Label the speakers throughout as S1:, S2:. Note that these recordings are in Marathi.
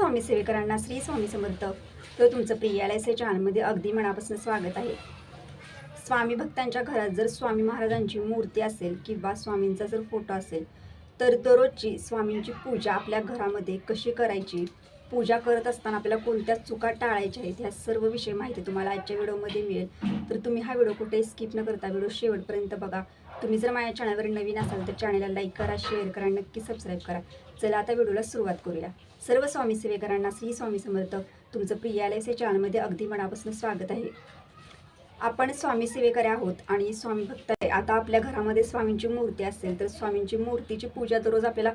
S1: स्वामी सेवेकरांना श्री स्वामी समर्थ. तर तुमचं प्रिय एस ए चॅनलमध्ये अगदी मनापासून स्वागत आहे. स्वामी भक्तांच्या घरात जर स्वामी महाराजांची मूर्ती असेल किंवा स्वामींचा जर फोटो असेल तर दररोजची स्वामींची पूजा आपल्या घरामध्ये कशी करायची? पूजा करत असताना आपल्याला कोणत्या चुका टाळायच्या आहेत? ह्या सर्व विषय माहिती तुम्हाला आजच्या व्हिडिओमध्ये मिळेल. तर तुम्ही हा व्हिडिओ कुठे स्किप न करता व्हिडिओ शेवटपर्यंत बघा. तुम्ही जर माझ्या चॅनलवर नवीन असाल तर चॅनलला लाईक करा शेअर करा नक्की सबस्क्राईब करा. चला आता व्हिडिओला सुरुवात करूया. सर्व स्वामी सेवेकरांना श्री स्वामी समर्थ. तुमचं प्रियालयस या चॅनलमध्ये अगदी मनापासून स्वागत आहे. आपण स्वामी सेवेकरी आहोत आणि स्वामी भक्त आहे. आता आपल्या घरामध्ये स्वामींची मूर्ती असेल तर स्वामींची मूर्तीची पूजा दररोज आपल्याला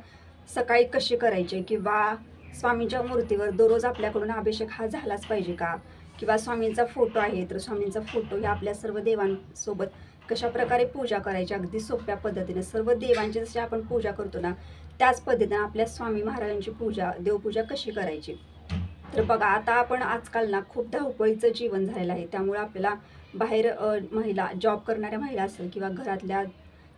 S1: सकाळी कशी करायची? किंवा स्वामींच्या मूर्तीवर दररोज आपल्याकडून अभिषेक हा झालाच पाहिजे का? किंवा स्वामींचा फोटो आहे तर स्वामींचा फोटो ह्या आपल्या सर्व देवांसोबत कशा प्रकारे पूजा करायची? अगदी सोप्या पद्धतीने. सर्व देवांची जशी आपण पूजा करतो ना त्याच पद्धतीने आपल्या स्वामी महाराजांची पूजा देवपूजा कशी करायची? तर बघा आता आपण आजकाल ना खूप धावपळीचं जीवन झालेलं आहे. त्यामुळे आपल्याला बाहेर महिला जॉब करणाऱ्या महिला असेल किंवा घरातल्या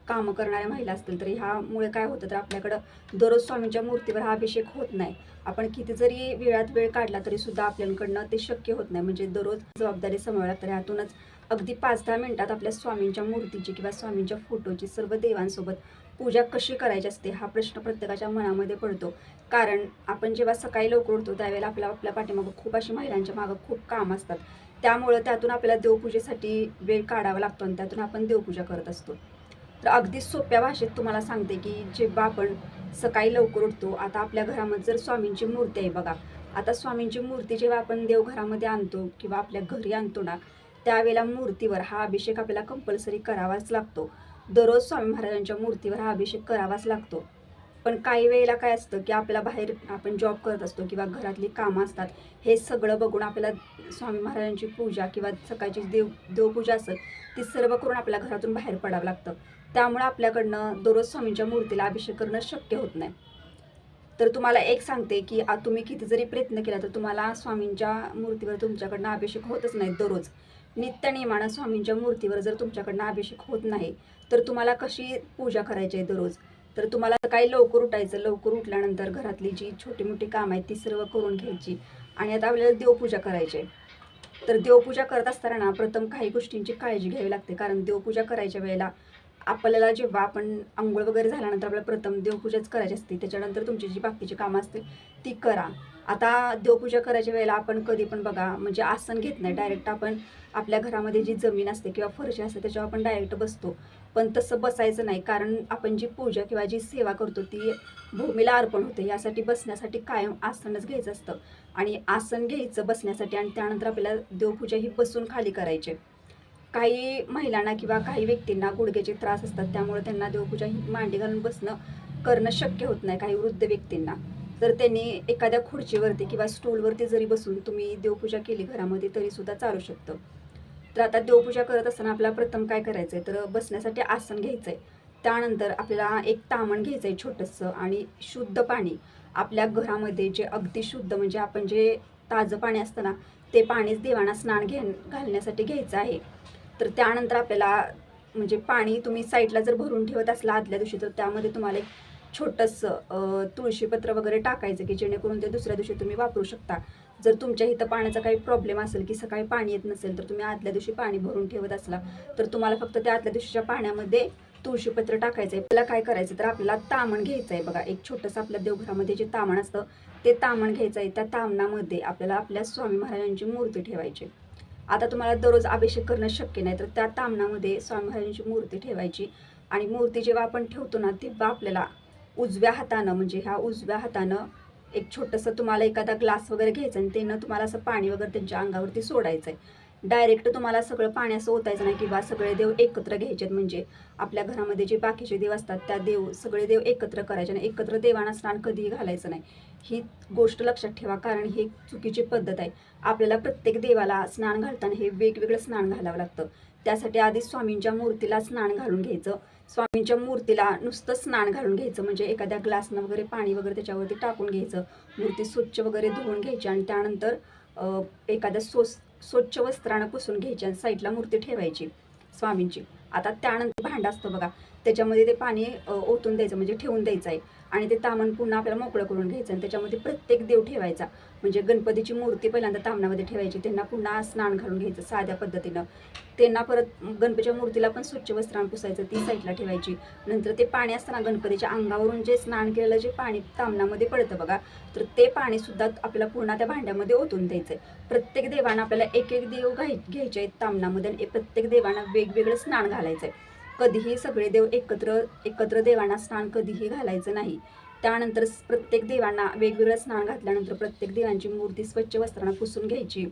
S1: कामं करणाऱ्या महिला असतील तर ह्यामुळे काय होतं? तर आपल्याकडं दररोज स्वामींच्या मूर्तीवर हा अभिषेक होत नाही. आपण किती जरी वेळात वेळ काढला तरी सुद्धा आपल्याकडनं ते शक्य होत नाही. म्हणजे दररोज जबाबदारी सांभाळला तर ह्यातूनच अगदी पाच दहा मिनटात आपल्या स्वामींच्या मूर्तीची किंवा स्वामींच्या फोटोची सर्व देवांसोबत पूजा कशी करायची असते हा प्रश्न प्रत्येकाच्या मनामध्ये पडतो. कारण आपण जेव्हा सकाळी लवकर उठतो त्यावेळेला आपल्या आपल्या पाठीमागं खूप अशी महिलांच्या मागं खूप काम असतात. त्यामुळं त्यातून आपल्याला देवपूजेसाठी वेळ काढावा लागतो आणि त्यातून आपण देवपूजा करत असतो. तर अगदी सोप्या भाषेत तुम्हाला सांगते की जेव्हा आपण सकाळी लवकर उठतो आता आपल्या घरामध्ये जर स्वामींची मूर्ती आहे बघा. आता स्वामींची मूर्ती जेव्हा आपण देवघरामध्ये आणतो किंवा आपल्या घरी आणतो ना त्यावेळेला मूर्तीवर हा अभिषेक आपल्याला कंपल्सरी करावाच लागतो. दररोज स्वामी महाराजांच्या मूर्तीवर हा अभिषेक करावाच लागतो. पण काही वेळेला काय असतं की आपल्याला बाहेर आपण जॉब करत असतो किंवा घरातली कामं असतात हे सगळं बघून आपल्याला स्वामी महाराजांची पूजा किंवा सकाळची देव देवपूजा असेल ती सर्व करून आपल्या घरातून बाहेर पडावं लागतं. त्यामुळे आपल्याकडनं दररोज स्वामींच्या मूर्तीला अभिषेक करणं शक्य होत नाही. तर तुम्हाला एक सांगते की तुम्ही किती जरी प्रयत्न केला तर तुम्हाला स्वामींच्या मूर्तीवर तुमच्याकडनं अभिषेक होतच नाही दररोज. नित्य स्वामींच्या मूर्तीवर जर तुमच्याकडनं अभिषेक होत नाही तर तुम्हाला कशी पूजा करायची आहे दररोज? तर तुम्हाला काही लवकर उठायचं लवकर उठल्यानंतर घरातली जी छोटी मोठी कामं आहेत ती सर्व करून घ्यायची आणि आता आपल्याला देवपूजा करायची आहे. तर देवपूजा करत असताना ना प्रथम काही गोष्टींची काळजी घ्यावी लागते. कारण देवपूजा करायच्या वेळेला आपल्याला जेव्हा आपण आंघोळ वगैरे झाल्यानंतर आपल्याला प्रथम देवपूजाच करायची असते. त्याच्यानंतर तुमची जी बाकीची कामं असतील ती करा. आता देवपूजा करायच्या वेळेला आपण कधी पण बघा म्हणजे आसन घेत नाही. डायरेक्ट आपण आपल्या घरामध्ये जी जमीन असते किंवा फरशी असते त्याच्यावर आपण डायरेक्ट बसतो. पण तसं बसायचं नाही कारण आपण जी पूजा किंवा जी सेवा करतो ती भूमीला अर्पण होते. यासाठी बसण्यासाठी कायम आसनच घ्यायचं असतं. आणि आसन घ्यायचं बसण्यासाठी आणि त्यानंतर आपल्याला देवपूजा ही बसून खाली करायची. काही महिलांना किंवा काही व्यक्तींना गुडघ्याचे त्रास असतात त्यामुळे त्यांना देवपूजा ही मांडी घालून बसणं करणं शक्य होत नाही काही वृद्ध व्यक्तींना. तर त्यांनी एखाद्या खुर्चीवरती किंवा स्टूलवरती जरी बसून तुम्ही देवपूजा केली घरामध्ये तरीसुद्धा चालू शकतं. तर आता देवपूजा करत असताना आपल्याला प्रथम काय करायचं आहे तर बसण्यासाठी आसन घ्यायचं आहे त्यानंतर आपल्याला एक तामण घ्यायचं आहे छोटंसं आणि शुद्ध पाणी. आपल्या घरामध्ये जे अगदी शुद्ध म्हणजे आपण जे ताजं पाणी असतं ना ते पाणीच देवांना स्नान घे घालण्यासाठी घ्यायचं आहे. तर त्यानंतर आपल्याला म्हणजे पाणी तुम्ही साईडला जर भरून ठेवत असला आदल्या दिवशी तर त्यामध्ये तुम्हाला एक छोटंसं तुळशीपत्र वगैरे टाकायचं की जेणेकरून ते दुसऱ्या दिवशी तुम्ही वापरू शकता. जर तुमच्या इथं पाण्याचा काही प्रॉब्लेम असेल की सकाळी पाणी येत नसेल तर तुम्ही आदल्या दिवशी पाणी भरून ठेवत असला तर तुम्हाला फक्त त्या आदल्या दिवशीच्या पाण्यामध्ये तुळशीपत्र टाकायचं आहे आपल्याला काय करायचं? तर आपल्याला तामण घ्यायचं आहे बघा. एक छोटंसं आपल्या देवघरामध्ये जे तामण असतं ते तामण घ्यायचं आहे त्या तामणामध्ये आपल्याला आपल्या स्वामी महाराजांची मूर्ती ठेवायची. आता तुम्हाला दररोज अभिषेक करणं शक्य नाही तर त्या तामणामध्ये स्वामी महाराजांची मूर्ती ठेवायची. आणि मूर्ती जेव्हा आपण ठेवतो ना तेव्हा आपल्याला उजव्या हातानं म्हणजे ह्या उजव्या हातानं एक छोटंसं तुम्हाला एखादा ग्लास वगैरे घ्यायचं आणि त्यानं तुम्हाला असं पाणी वगैरे त्यांच्या अंगावरती सोडायचं आहे डायरेक्ट तुम्हाला सगळं पाणी असं ओतायचं नाही किंवा सगळे देव एकत्र घ्यायचे म्हणजे आपल्या घरामध्ये जे बाकीचे देव असतात त्या देव सगळे देव एकत्र करायचे आणि एकत्र देवांना स्नान कधीही घालायचं नाही. ही गोष्ट लक्षात ठेवा कारण ही एक चुकीची पद्धत आहे. आपल्याला प्रत्येक देवाला स्नान घालताना हे वेगवेगळं स्नान घालावं लागतं. त्यासाठी आधी स्वामींच्या मूर्तीला स्नान घालून घ्यायचं. स्वामींच्या मूर्तीला नुसतं स्नान घालून घ्यायचं म्हणजे एखाद्या ग्लासनं वगैरे पाणी वगैरे त्याच्यावरती टाकून घ्यायचं मूर्ती स्वच्छ वगैरे धुवून घ्यायची आणि त्यानंतर एखाद्या सो स्वच्छ वस्त्रानं पुसून घ्यायची आणि साईडला मूर्ती ठेवायची स्वामींची. आता त्यानंतर भांडं असतं बघा. त्याच्यामध्ये ते पाणी ओतून द्यायचं म्हणजे ठेवून द्यायचं आहे. आणि ते तामण पुन्हा आपल्याला मोकळं करून घ्यायचं आणि त्याच्यामध्ये प्रत्येक देव ठेवायचा. म्हणजे गणपतीची मूर्ती पहिल्यांदा तामणामध्ये ठेवायची त्यांना पुन्हा स्नान घालून घ्यायचं साध्या पद्धतीनं. त्यांना परत गणपतीच्या मूर्तीला पण स्वच्छ वस्त्रान पुसायचं ती साईडला ठेवायची. नंतर ते पाणी असताना गणपतीच्या अंगावरून जे स्नान केलेलं जे पाणी तामणामध्ये पडतं बघा तर ते पाणीसुद्धा आपल्याला पूर्ण त्या भांड्यामध्ये ओतून द्यायचं आहे. प्रत्येक देवांना आपल्याला एक एक देव घाय घ्यायचे आहेत तामणामध्ये आणि प्रत्येक देवांना वेगवेगळं स्नान घालायचं आहे. कधीही सगळे देव एकत्र एकत्र देवांना स्नान कधीही घालायचं नाही. त्यानंतर प्रत्येक देवांना वेगवेगळं स्नान घातल्यानंतर प्रत्येक देवांची मूर्ती स्वच्छ वस्त्रांना पुसून घ्यायची.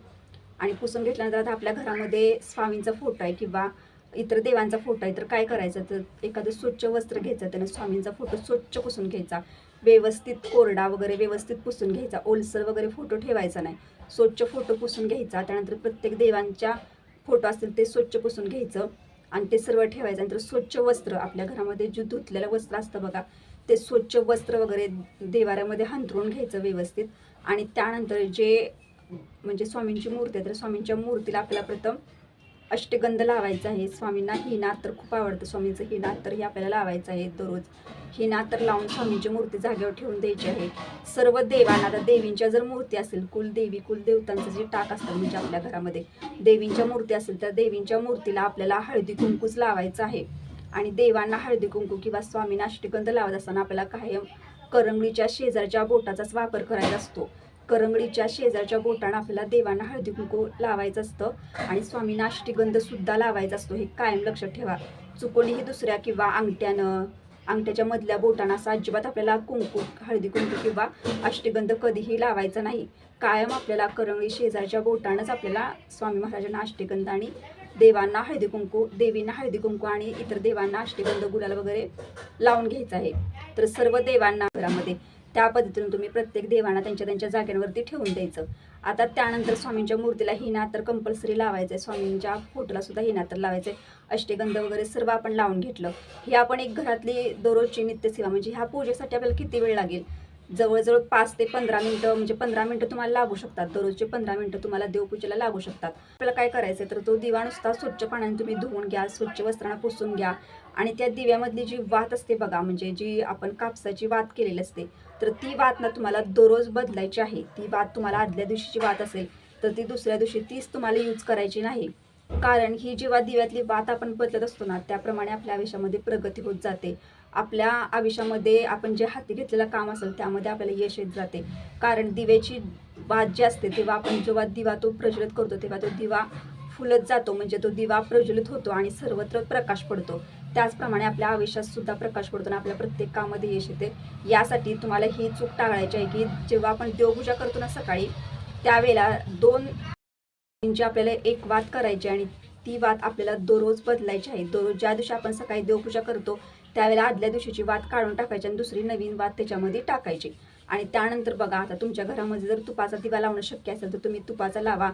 S1: आणि पुसून घेतल्यानंतर आता आपल्या घरामध्ये स्वामींचा फोटो आहे किंवा इतर देवांचा फोटो आहे तर काय करायचं? तर एखादं स्वच्छ वस्त्र घ्यायचं त्याने स्वामींचा फोटो स्वच्छ पुसून घ्यायचा. व्यवस्थित कोरडा वगैरे व्यवस्थित पुसून घ्यायचा ओलसर वगैरे फोटो ठेवायचा नाही. स्वच्छ फोटो पुसून घ्यायचा त्यानंतर प्रत्येक देवांच्या फोटो असतील ते स्वच्छ पुसून घ्यायचं. आणि ते सर्व ठेवायचं. नंतर स्वच्छ वस्त्र आपल्या घरामध्ये जे धुतलेलं वस्त्र असतं बघा ते स्वच्छ वस्त्र वगैरे देवाऱ्यामध्ये हंतरून घ्यायचं व्यवस्थित. आणि त्यानंतर जे म्हणजे स्वामींची मूर्ती आहे तर स्वामींच्या मूर्तीला आपल्याला प्रथम अष्टगंध लावायचा आहे. स्वामींना ही नातर खूप आवडतं. स्वामींचं ही नातर हे आपल्याला लावायचं आहे दररोज. ही नातर तर लावून स्वामींची मूर्ती जागेवर ठेवून द्यायची आहे. सर्व देवांना आता देवींच्या जर मूर्ती असेल कुलदेवी कुलदेवतांचं जे टाक असतं म्हणजे आपल्या घरामध्ये देवींच्या मूर्ती असेल तर देवींच्या मूर्तीला आपल्याला हळदी कुंकूच लावायचं आहे. आणि देवांना हळदी कुंकू किंवा स्वामींना अष्टगंध लावत असताना आपल्याला कायम करंगळीच्या शेजारच्या बोटाचाच वापर करायचा असतो. करंगळीच्या शेजारच्या बोटानं आपल्याला देवांना हळदी कुंकू लावायचं असतं आणि स्वामींना अष्टगंध सुद्धा लावायचा असतो हे कायम लक्षात ठेवा. चुकोनीही दुसऱ्या किंवा अंगठ्यानं अंगठ्याच्या मधल्या बोटानं असं अजिबात आपल्याला कुंकू हळदी कुंकू किंवा अष्टगंध कधीही लावायचा नाही. कायम आपल्याला करंगळी शेजारच्या बोटानंच आपल्याला स्वामी महाराजांना अष्टगंध आणि देवांना हळदी कुंकू देवींना हळदी कुंकू आणि इतर देवांना अष्टगंध गुलाल वगैरे लावून घ्यायचं आहे. तर सर्व देवांना घरामध्ये त्या पद्धतीनं तुम्ही प्रत्येक देवांना त्यांच्या त्यांच्या जाग्यांवरती ठेवून द्यायचं. आता त्यानंतर स्वामींच्या मूर्तीला हिना तर कंपल्सरी लावायचं आहे स्वामींच्या फोटोला सुद्धा हिना तर लावायचं आहे अष्टगंध वगैरे सर्व आपण लावून घेतलं. ही आपण एक घरातली दररोजची नित्यसेवा म्हणजे ह्या पूजेसाठी आपल्याला किती वेळ लागेल? जवळजवळ पाच ते पंधरा मिनटं म्हणजे पंधरा मिनटं तुम्हाला लागू शकतात. दररोजचे पंधरा मिनटं तुम्हाला देवपूजेला लागू शकतात. आपल्याला काय करायचं तर तो दिवा नुसता स्वच्छ पाण्याने तुम्ही धुवून घ्या स्वच्छ वस्त्रांना पुसून घ्या. आणि त्या दिव्यामधली जी वात असते बघा म्हणजे जी आपण कापसाची वात केलेली असते तर ती वात ना तुम्हाला दररोज बदलायची आहे. ती वात तुम्हाला आदल्या दिवशीची वात असेल तर ती दुसऱ्या दिवशी तीच तुम्हाला यूज करायची नाही. कारण ही जेव्हा दिव्यातली वात आपण बदलत असतो ना त्याप्रमाणे आपल्या आयुष्यामध्ये प्रगती होत जाते. आपल्या आयुष्यामध्ये आपण जे हाती घेतलेलं काम असेल त्यामध्ये आपल्याला यश येत जाते. कारण दिव्याची वात जी असते तेव्हा आपण जेव्हा दिवा तो प्रज्वलित करतो तेव्हा तो दिवा फुलत जातो. म्हणजे तो दिवा प्रज्वलित होतो आणि सर्वत्र प्रकाश पडतो. त्याचप्रमाणे आपल्या आयुष्यात सुद्धा प्रकाश पडतो आणि आपल्या प्रत्येक कामामध्ये यश येते. यासाठी तुम्हाला ही चूक टाळायची आहे की जेव्हा आपण देवपूजा करतो ना सकाळी त्यावेळेला दोन इंची आपल्याला एक वात करायची आणि ती वात आपल्याला दररोज बदलायची आहे. दररोज ज्या दिवशी आपण सकाळी देवपूजा करतो त्यावेळेला आदल्या दिवशीची वात काढून टाकायची आणि दुसरी नवीन वात त्याच्यामध्ये टाकायची. आणि त्यानंतर बघा आता तुमच्या घरामध्ये जर तुपाचा दिवा लावणं शक्य असेल तर तुम्ही तुपाचा लावा.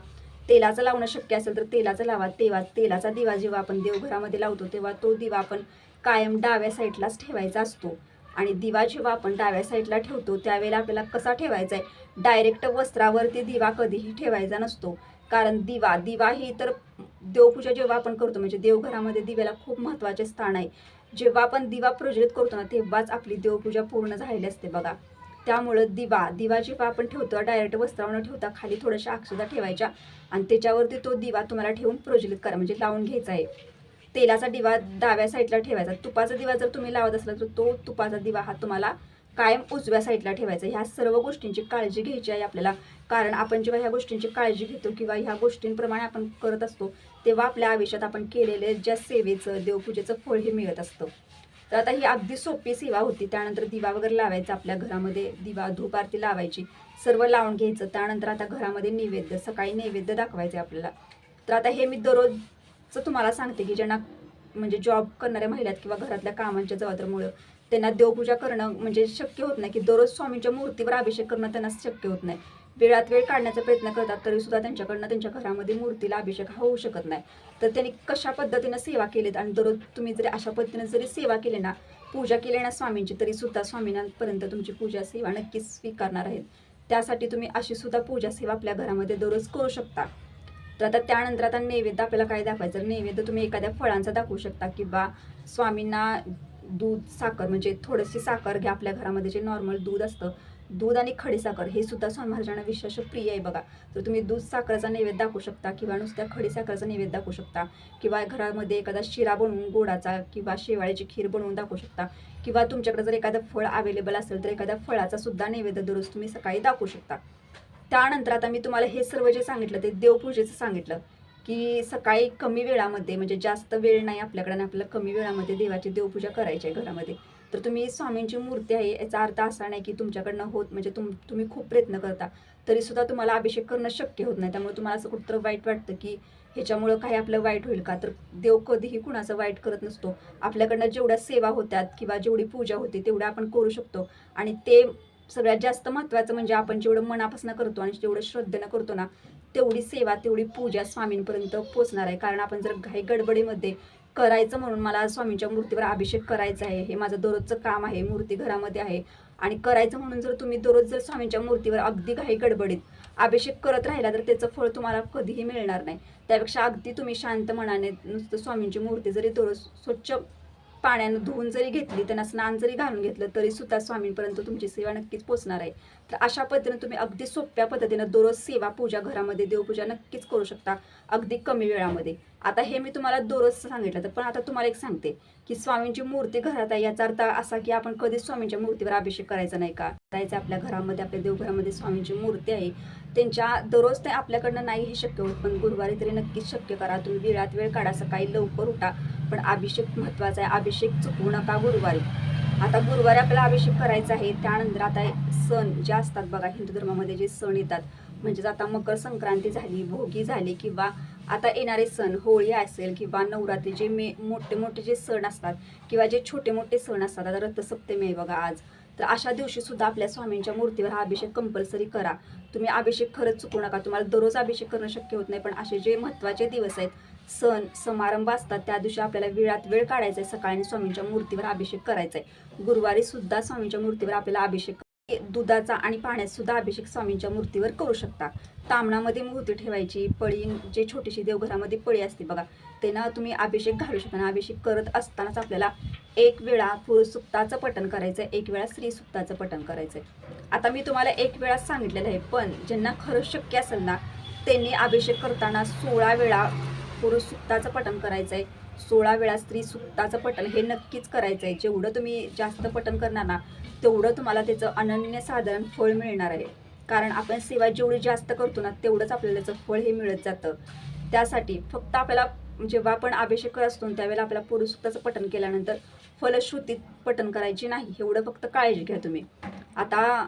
S1: तेलाचं लावणं शक्य असेल तर तेलाचं लावा. तेव्हा तेलाचा दिवा जेव्हा आपण देवघरामध्ये लावतो तेव्हा तो दिवा आपण कायम डाव्या साईडलाच ठेवायचा असतो. आणि दिवा जेव्हा आपण डाव्या साईडला ठेवतो त्यावेळेला आपल्याला कसा ठेवायचा आहे? डायरेक्ट वस्त्रावरती दिवा कधीही ठेवायचा नसतो. कारण दिवा दिवा ही तर देवपूजा जेव्हा आपण करतो म्हणजे देवघरामध्ये दिव्याला खूप महत्त्वाचे स्थान आहे. जेव्हा आपण दिवा प्रज्वलित करतो ना तेव्हाच आपली देवपूजा पूर्ण झालेली असते बघा. त्यामुळं दिवा दिवा जेव्हा आपण ठेवतो डायरेक्ट वस्त्रावर न ठेवता खाली थोड्याशा अक्षदा ठेवायच्या. आणि त्याच्यावरती तो दिवा तुम्हाला ठेवून प्रज्वलित करा म्हणजे लावून घ्यायचा आहे. तेलाचा दिवा डाव्या साईडला ठेवायचा. तुपाचा दिवा जर तुम्ही लावत असला तर तो तुपाचा दिवा हा तुम्हाला कायम उजव्या साईडला ठेवायचा ह्या सर्व गोष्टींची काळजी घ्यायची आहे आपल्याला. कारण आपण जेव्हा ह्या गोष्टींची काळजी घेतो किंवा ह्या गोष्टींप्रमाणे आपण करत असतो तेव्हा आपल्या आयुष्यात आपण केलेले ज्या सेवेचं देवपूजेचं फळ हे मिळत असतं. तर आता ही अगदी सोपी सेवा होती. त्यानंतर दिवा वगैरे लावायचा आपल्या घरामध्ये. दिवा धूप आरती लावायची. सर्व लावून घ्यायचं. त्यानंतर आता घरामध्ये नैवेद्य सकाळी नैवेद्य दाखवायचे आपल्याला. तर आता हे मी दररोजचं तुम्हाला सांगते की ज्यांना म्हणजे जॉब करणाऱ्या महिलात किंवा घरातल्या कामांच्या जबाबदारीमुळं त्यांना देवपूजा करणं म्हणजे शक्य होत नाही की दररोज स्वामींच्या मूर्तीवर अभिषेक करणं त्यांना शक्य होत नाही. वेळात वेळ काढण्याचा प्रयत्न करतात तरी सुद्धा त्यांच्याकडनं त्यांच्या घरामध्ये मूर्तीला अभिषेक हा होऊ शकत नाही. तर त्यांनी कशा पद्धतीनं सेवा केलीत आणि दररोज तुम्ही जरी अशा पद्धतीने जरी सेवा केली ना पूजा केली ना स्वामींची तरी सुद्धा स्वामींपर्यंत तुमची पूजा सेवा नक्कीच स्वीकारणार आहेत. त्यासाठी तुम्ही अशी सुद्धा पूजा सेवा आपल्या घरामध्ये दररोज करू शकता. तर आता त्यानंतर आता नैवेद्य आपल्याला काय दाखवायचं? नैवेद्य तुम्ही एखाद्या फळांचा दाखवू शकता किंवा स्वामींना दूध साखर म्हणजे थोडीशी साखर घ्या. आपल्या घरामध्ये जे नॉर्मल दूध असतं दूध आणि खडीसाखर हे सुद्धा स्वामी महाराजांना विशेष प्रिय आहे बघा. तर तुम्ही दूध साखरेचा नैवेद्य दाखवू शकता किंवा नुसत्या खडीसाखरेचा नैवेद्य दाखवू शकता किंवा घरामध्ये एखादा शिरा बनवून गोडाचा किंवा शेवाळ्याची खीर बनवून दाखवू शकता किंवा तुमच्याकडे जर एखादं फळ अवेलेबल असेल तर एखाद्या फळाचा सुद्धा नैवेद्य दररोज तुम्ही सकाळी दाखवू शकता. त्यानंतर आता मी तुम्हाला हे सर्व जे सांगितलं ते देवपूजेचं सांगितलं. की सकाळी कमी वेळामध्ये म्हणजे जास्त वेळ नाही आपल्याकडे आणि आपल्याला कमी वेळामध्ये देवाची देवपूजा करायची आहे घरामध्ये. तर तुम्ही स्वामींची मूर्ती आहे याचा अर्थ असा नाही की तुमच्याकडनं होत म्हणजे तुम तुम्ही खूप प्रयत्न करता तरीसुद्धा तुम्हाला अभिषेक करणं शक्य होत नाही. त्यामुळे तुम्हाला असं कुठं वाईट वाटतं की ह्याच्यामुळं काही आपलं वाईट होईल का? तर देव कधीही कुणाचं वाईट करत नसतो. आपल्याकडनं जेवढ्या सेवा होत्यात किंवा जेवढी पूजा होते तेवढ्या आपण करू शकतो. आणि ते सगळ्यात जास्त महत्त्वाचं म्हणजे आपण जेवढं मनापासून करतो आणि जेवढं श्रद्धेनं करतो ना तेवढी सेवा तेवढी पूजा स्वामींपर्यंत पोचणार आहे. कारण आपण जर घाई गडबडीमध्ये करायचं म्हणून मला स्वामींच्या मूर्तीवर अभिषेक करायचा आहे. हे माझं दररोजचं काम आहे मूर्ती घरामध्ये आहे. आणि करायचं म्हणून जर तुम्ही दररोज जर स्वामींच्या मूर्तीवर अगदी घाई गडबडीत अभिषेक करत राहिला तर त्याचं फळ तुम्हाला कधीही मिळणार नाही. त्यापेक्षा अगदी तुम्ही शांत मनाने नुसतं स्वामींची मूर्ती जरी दररोज स्वच्छ पाण्यानं धुवून जरी घेतली त्यांना स्नान जरी घालून घेतलं तरी सुद्धा स्वामींपर्यंत तुमची सेवा नक्कीच पोचणार आहे. तर अशा पद्धतीने तुम्ही अगदी सोप्या पद्धतीनं दररोज सेवा पूजा घरामध्ये देवपूजा नक्कीच करू शकता अगदी कमी वेळामध्ये. आता हे मी तुम्हाला दररोज सांगितलं तर पण आता तुम्हाला एक सांगते की स्वामींची मूर्ती घरात आहे याचा अर्थ असा की आपण कधीच स्वामींच्या मूर्तीवर अभिषेक करायचा नाही का? करायचा आपल्या घरामध्ये आपल्या देवघरामध्ये स्वामींची मूर्ती आहे. त्यांच्या दररोज ते आपल्याकडनं नाही हे शक्य होत पण गुरुवारी तरी नक्कीच शक्य करा. तुम्ही वेळात वेळ काढा सकाळी लवकर उठा. पण अभिषेक महत्त्वाचा आहे. अभिषेक चुकवू नका गुरुवारी. आता गुरुवारी आपल्याला अभिषेक करायचा आहे. त्यानंतर आता सण जे असतात बघा हिंदू धर्मामध्ये जे सण येतात म्हणजेच आता मकर संक्रांती झाली भोगी झाली किंवा आता येणारे सण होळी असेल किंवा नवरात्री जे मे मोठे मोठे जे सण असतात किंवा जे छोटे मोठे सण असतात आता रथसप्तमी आहे बघा आज. तर अशा दिवशी सुद्धा आपल्या स्वामींच्या मूर्तीवर हा अभिषेक कंपल्सरी करा. तुम्ही अभिषेक खरंच चुकू नका. तुम्हाला दररोज अभिषेक करणं शक्य होत नाही. पण असे जे महत्त्वाचे दिवस आहेत सण समारंभ असतात त्या दिवशी आपल्याला वेळात वेळ काढायचा आहे. सकाळी आणि स्वामींच्या मूर्तीवर अभिषेक करायचा आहे. गुरुवारी सुद्धा स्वामींच्या मूर्तीवर आपल्याला अभिषेक दुधाचा आणि पाण्यात सुद्धा अभिषेक स्वामींच्या मूर्तीवर करू शकता. तांबणामध्ये मूर्ती ठेवायची पळी जे छोटीशी देवघरामध्ये पळी असते बघा त्यांना तुम्ही अभिषेक घालू शकता. अभिषेक करत असतानाच आपल्याला एक वेळा पुरुष सुक्ताचं पठण करायचं एक वेळा स्त्री सुक्ताचं पठण करायचं. आता मी तुम्हाला एक वेळा सांगितलेलं आहे पण ज्यांना खरंच शक्य असेल ना त्यांनी अभिषेक करताना सोळा वेळा पुरुष सुक्ताचं पठण करायचं आहे सोळा वेळा स्त्री सुक्ताचं पठण हे नक्कीच करायचं आहे जेवढं तुम्ही जास्त पठण करणार ना तेवढं तुम्हाला त्याचं अनन्यसाधारण फळ मिळणार आहे. कारण आपण सेवा जेवढी जास्त करतो ना तेवढंच आपल्याला त्याचं फळ हे मिळत जातं. त्यासाठी फक्त आपल्याला जेव्हा आपण अभिषेक करत असतो त्यावेळेला आपल्याला पुरुषसुक्ताचं पठण केल्यानंतर फलश्रुतीत पठण करायची नाही एवढं फक्त काळजी घ्या तुम्ही. आता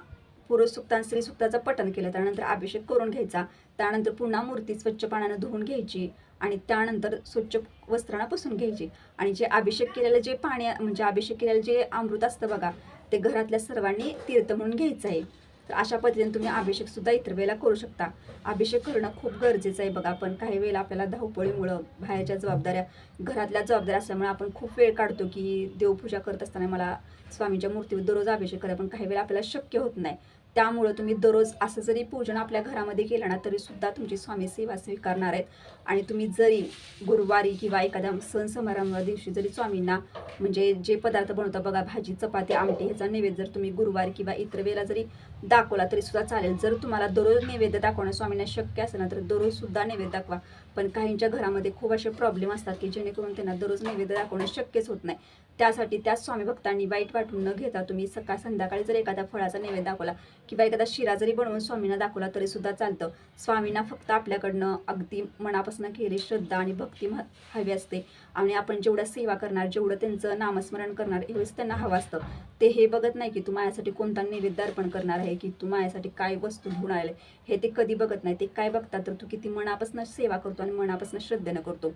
S1: पुरुष सुक्ता आणि स्त्री सुक्ताचं पठण केलं त्यानंतर अभिषेक करून घ्यायचा त्यानंतर पुन्हा मूर्ती स्वच्छ पाण्यानं धुवून घ्यायची आणि त्यानंतर स्वच्छ वस्त्रानं पुसून घ्यायची. आणि जे अभिषेक केलेलं जे पाणी म्हणजे अभिषेक केलेलं जे अमृत असतं बघा ते घरातल्या सर्वांनी तीर्थ म्हणून घ्यायचं आहे. तर अशा पद्धतीने तुम्ही अभिषेक सुद्धा इतर वेळेला करू शकता. अभिषेक करणं खूप गरजेचं आहे बघा. पण काही वेळेला आपल्याला धावपळीमुळं बाहेरच्या जबाबदाऱ्या घरातल्या जबाबदाऱ्या असल्यामुळे आपण खूप वेळ काढतो की देवपूजा करत असताना मला स्वामींच्या मूर्तीवर दररोज अभिषेक करा पण काही वेळेला आपल्याला शक्य होत नाही. त्यामुळं तुम्ही दररोज असं जरी पूजन आपल्या घरामध्ये केलं ना तरी सुद्धा तुमची स्वामी सेवा स्वीकारणार आहेत. आणि तुम्ही जरी गुरुवारी किंवा एखाद्या सण समारंभा दिवशी जरी स्वामींना म्हणजे जे पदार्थ बनवता बघा भाजी चपाती आमटी ह्याचा नैवेद्य जर तुम्ही गुरुवारी किंवा इतर वेळेला जरी दाखवला तरी सुद्धा चालेल. जर तुम्हाला दररोज नैवेद्य दाखवणं स्वामींना शक्य असेल ना तर दररोज सुद्धा नैवेद्य दाखवा. पण काहींच्या घरामध्ये खूप असे प्रॉब्लेम असतात की जेणेकरून त्यांना दररोज नैवेद्य दाखवणं शक्यच होत नाही. त्यासाठी त्या स्वामी भक्तांनी वाईट वाटून न घेता तुम्ही सकाळ संध्याकाळी जर एखाद्या फळाचा नैवेद्य दाखवला किंवा एखादा शिरा जरी बनवून स्वामींना दाखवला तरी सुद्धा चालतं. स्वामींना फक्त आपल्याकडनं अगदी मनापासून केली श्रद्धा आणि भक्ती हवी असते. आणि आपण जेवढ्या सेवा करणार जेवढं त्यांचं नामस्मरण करणार एवढंच त्यांना हवं असतं. ते हे बघत नाही की तू माझ्यासाठी कोणता नैवेद्य अर्पण करणार आहे की तू माझ्यासाठी काय वस्तू घेऊन आले हे ते कधी बघत नाही. ते काय बघतात तर तू किती मनापासून सेवा करतो आणि मनापासून श्रद्धेनं करतो.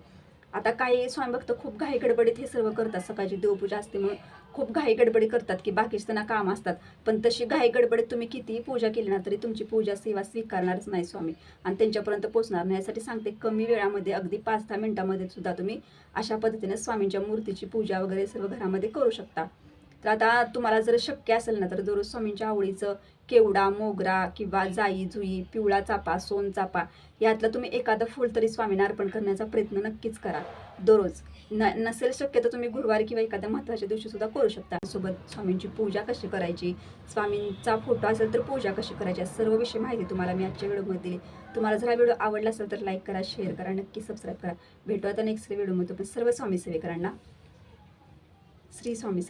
S1: आता काही स्वामी खूप घाई गडबडीत हे सर्व करतात. सकाळची देवपूजा असते म्हणून खूप घाई गडबडी करतात की बाकीचे त्यांना काम असतात. पण तशी घाई गडबडीत तुम्ही कितीही पूजा केली ना तरी तुमची पूजा सेवा स्वीकारणारच नाही स्वामी. आणि त्यांच्यापर्यंत पोहोचणार नाही. यासाठी सांगते कमी वेळामध्ये अगदी पाच दहा मिनिटामध्ये सुद्धा तुम्ही अशा पद्धतीने स्वामींच्या मूर्तीची पूजा वगैरे सर्व घरामध्ये करू शकता. तर आता तुम्हाला जर शक्य असेल ना तर दररोज स्वामींच्या आवडीचं केवडा मोगरा किंवा जाई जुई पिवळा चापा सोन चापा यातलं तुम्ही एखादं फूल तरी स्वामींना अर्पण करण्याचा प्रयत्न नक्कीच करा. दररोज. न नसेल शक्य तर तुम्ही गुरुवार किंवा एखाद्या महत्त्वाच्या दिवशी सुद्धा करू शकता. सोबत स्वामींची पूजा कशी करायची? स्वामींचा फोटो असेल तर पूजा कशी करायची? या सर्व विषयी माहिती तुम्हाला मी आजच्या व्हिडिओमध्ये दिली तुम्हाला जर हा व्हिडिओ आवडला असेल तर लाईक करा शेअर करा नक्की सबस्क्राईब करा. भेटू आता नेक्स्ट व्हिडिओमध्ये पण सर्व स्वामी सेवेकरांना. श्री स्वामी